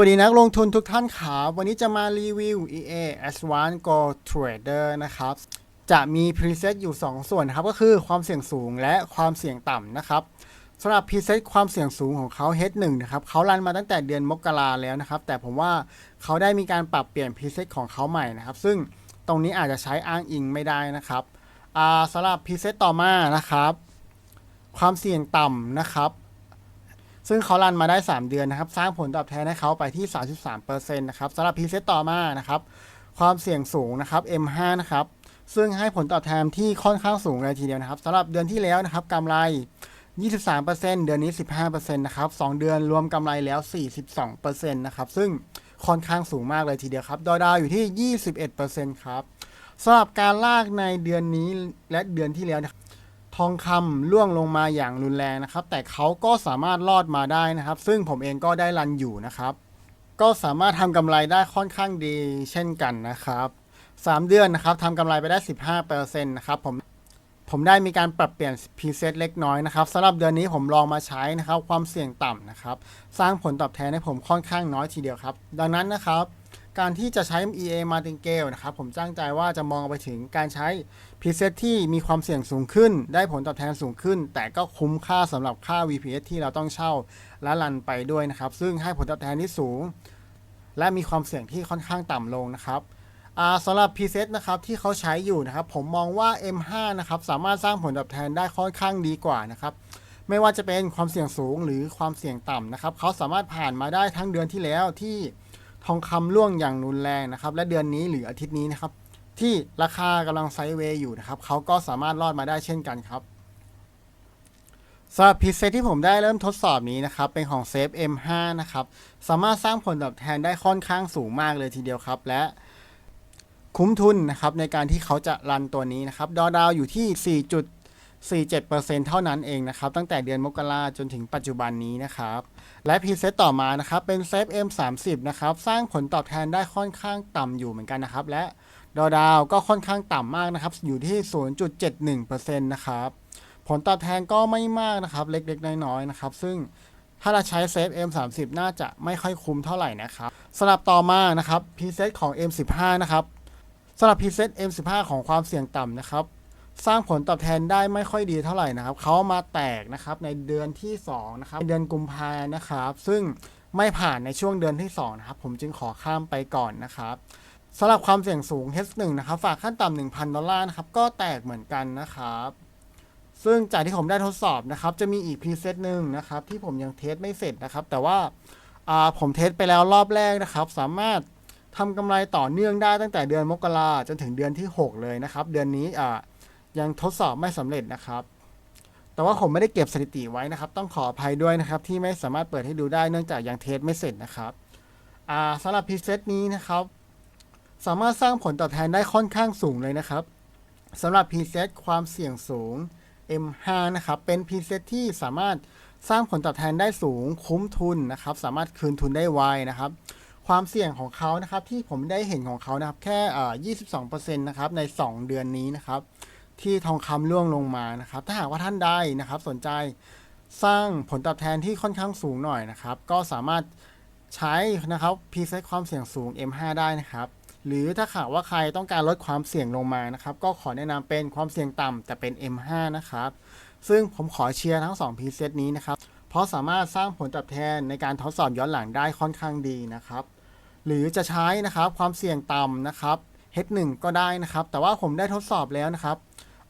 วัสดีนักลงทุนทุกท่านครับวันนี้จะมารีวิว EA Advanced Go Trader นะครับ จะมีพรีเซตอยู่ 2 ส่วนนะครับ ก็คือความเสี่ยงสูงและความเสี่ยงต่ำนะครับสำหรับพรีเซตความเสี่ยงสูงของเขา H1 นะครับเขารันมาตั้งแต่เดือนมกราแล้วนะครับ แต่ผมว่าเขาได้มีการปรับเปลี่ยนพรีเซตของเขาใหม่นะครับ ซึ่งตรงนี้อาจจะใช้อ้างอิงไม่ได้นะครับสำหรับพรีเซตต่อมานะครับ ความเสี่ยงต่ำนะครับ ซึ่งเขารันมาได้ 3 เดือนนะครับ สร้างผลตอบแทนให้เขาไปที่ 33%นะครับสำหรับพรีเซตต่อมานะครับความเสี่ยงสูงนะครับ M5 นะครับซึ่งให้ผลตอบแทนที่ค่อนข้างสูงเลยทีเดียวนะครับสำหรับเดือนที่แล้วนะครับกำไร 23%เดือนนี้ 15%นะครับ2เดือนรวมกำไรแล้ว 42%นะครับซึ่งค่อนข้างสูงมากเลยทีเดียวครับดอดาวอยู่ที่ 21%ครับสำหรับการลากในเดือนนี้และเดือนที่แล้วนะ ทองคำล่วงลงมาอย่างรุนแรงนะครับ แต่เขาก็สามารถรอดมาได้นะครับ ซึ่งผมเองก็ได้รันอยู่นะครับ ก็สามารถทำกำไรได้ค่อนข้างดีเช่นกันนะครับ 3 เดือนนะครับทำกำไรไปได้ 15%นะครับผมผมได้มีการปรับเปลี่ยนพรีเซตเล็กน้อยนะครับสำหรับเดือนนี้ผมลองมาใช้นะครับ ความเสี่ยงต่ำนะครับ สร้างผลตอบแทนให้ผมค่อนข้างน้อยทีเดียวครับ ดังนั้นนะครับ การที่จะใช้ EA Martingale นะครับ ผมตั้งใจว่าจะมองไปถึงการใช้พรีเซตที่มีความเสี่ยงสูงขึ้น ได้ผลตอบแทนสูงขึ้น แต่ก็คุ้มค่าสำหรับค่า VPS ที่เราต้องเช่าและรันไปด้วยนะครับ ซึ่งให้ผลตอบแทนที่สูง และมีความเสี่ยงที่ค่อนข้างต่ำลงนะครับสำหรับพรีเซตนะครับที่เขาใช้อยู่นะครับ ผมมองว่า M5 นะครับสามารถสร้างผลตอบแทนได้ค่อนข้างดีกว่านะครับไม่ว่าจะเป็นความเสี่ยงสูงหรือความเสี่ยงต่ำนะครับเขาสามารถผ่านมาได้ทั้งเดือนที่แล้วที่ ทองคำร่วงอย่างรุนแรงนะครับ และเดือนนี้หรืออาทิตย์นี้นะครับ ที่ราคากำลังไซด์เวย์อยู่นะครับเขาก็สามารถรอดมาได้เช่นกันครับสำหรับพิเศษที่ผมได้เริ่มทดสอบนี้นะครับ เป็นของ Safe M5 นะครับ สามารถสร้างผลตอบแทนได้ค่อนข้างสูงมากเลยทีเดียวครับ และคุ้มทุนนะครับในการที่เขาจะรันตัวนี้นะครับ ดอดาวอยู่ที่ 47%เท่านั้นเองนะครับ ตั้งแต่เดือนมกราจนถึงปัจจุบันนี้นะครับ และพรีเซตต่อมานะครับ เป็น Safe M30 นะครับ สร้างผลตอบแทนได้ค่อนข้างต่ำอยู่เหมือนกันนะครับ และดอดาวก็ค่อนข้างต่ำมากนะครับ อยู่ที่ 0.71%นะครับ ผลตอบแทนก็ไม่มากนะครับ เล็กๆ น้อยๆ นะครับ ซึ่งถ้าเราใช้เซฟ M30 น่าจะไม่ค่อยคุ้มเท่าไหร่นะครับสำหรับต่อมานะครับพรีเซตของ M15 นะครับสำหรับพรีเซต M15 ของความเสี่ยงต่ำนะครับ สร้างผลตอบแทนได้ไม่ค่อยดีเท่าไหร่นะครับเขามาแตกนะครับในเดือนที่2นะครับเดือนกุมภานะครับ ซึ่งไม่ผ่านในช่วงเดือนที่2นะครับผมจึงขอข้ามไปก่อนนะครับสำหรับความเสี่ยงสูง H1 นะครับฝากขั้นต่ำ1,000 ดอลลาร์นะครับก็แตกเหมือนกันนะครับ ซึ่งจากที่ผมได้ทดสอบนะครับ จะมีอีกพรีเซตหนึ่งนะครับ ที่ผมยังเทสไม่เสร็จนะครับ แต่ว่าาผมเทสไปแล้วรอบแรกนะครับ สามารถทำกำไรต่อเนื่องได้ตั้งแต่เดือนมกราจนถึงเดือนที่ 6 เลยนะครับ เดือนนี้อ่า ยังทดสอบไม่สำเร็จนะครับ แต่ว่าผมไม่ได้เก็บสถิติไว้นะครับ ต้องขออภัยด้วยนะครับ ที่ไม่สามารถเปิดให้ดูได้เนื่องจากยังเทสไม่เสร็จนะครับสำหรับพรีเซตนี้นะครับ สามารถสร้างผลตอบแทนได้ค่อนข้างสูงเลยนะครับสำหรับพรีเซตความเสี่ยงสูง M5 นะครับ เป็นพรีเซตที่สามารถสร้างผลตอบแทนได้สูงคุ้มทุนนะครับ สามารถคืนทุนได้ไวนะครับ ความเสี่ยงของเขานะครับที่ผมได้เห็นของเขานะครับ แค่อ่า22%นะครับใน 2 เดือนนี้นะครับ ที่ทองคำร่วงลงมานะครับ ถ้าหากว่าท่านใดนะครับ สนใจสร้างผลตอบแทนที่ค่อนข้างสูงหน่อยนะครับ ก็สามารถใช้นะครับพรีเซตความเสี่ยงสูง M5 ได้นะครับ หรือถ้าหากว่าใครต้องการลดความเสี่ยงลงมานะครับ ก็ขอแนะนำเป็นความเสี่ยงต่ำแต่เป็น M5 นะครับ ซึ่งผมขอเชียร์ทั้ง2พรีเซตนี้นะครับ เพราะสามารถสร้างผลตอบแทนในการทดสอบย้อนหลังได้ค่อนข้างดีนะครับ หรือจะใช้นะครับความเสี่ยงต่ำนะครับ H1 ก็ได้นะครับ แต่ว่าผมได้ทดสอบแล้วนะครับ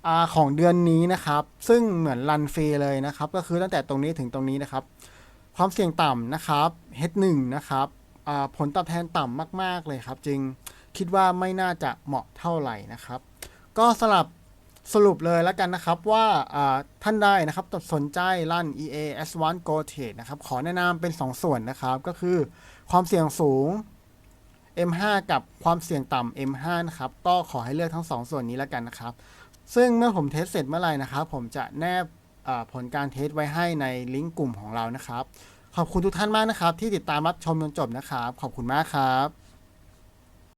อของเดือนนี้นะครับ ซึ่งเหมือนรันฟรีเลยนะครับ ก็คือตั้งแต่ตรงนี้ถึงตรงนี้นะครับ ความเสี่ยงต่ำนะครับ H1 นะครับผลตอบแทนต่ำมาก ๆเลยครับ จึงคิดว่าไม่น่าจะเหมาะเท่าไหร่นะครับ ก็สลับสรุปเลยแล้วกันนะครับว่าท่านใดนะครับสนใจลั่น EA S1 Go Trade นะครับ ขอแนะนำเป็น 2 ส่วนนะครับ ก็คือความเสี่ยงสูง M5 กับความเสี่ยงต่ำ M5 นะครับ ก็ขอให้เลือกทั้ง 2 ส่วนนี้แล้วกันนะครับ ซึ่งเมื่อผมเทสเสร็จเมื่อไหร่นะครับ ผมจะแนบผลการเทสไว้ให้ในลิงก์กลุ่มของเรานะครับ ขอบคุณทุกท่านมากนะครับ ที่ติดตามรับชมจนจบนะครับ ขอบคุณมากครับ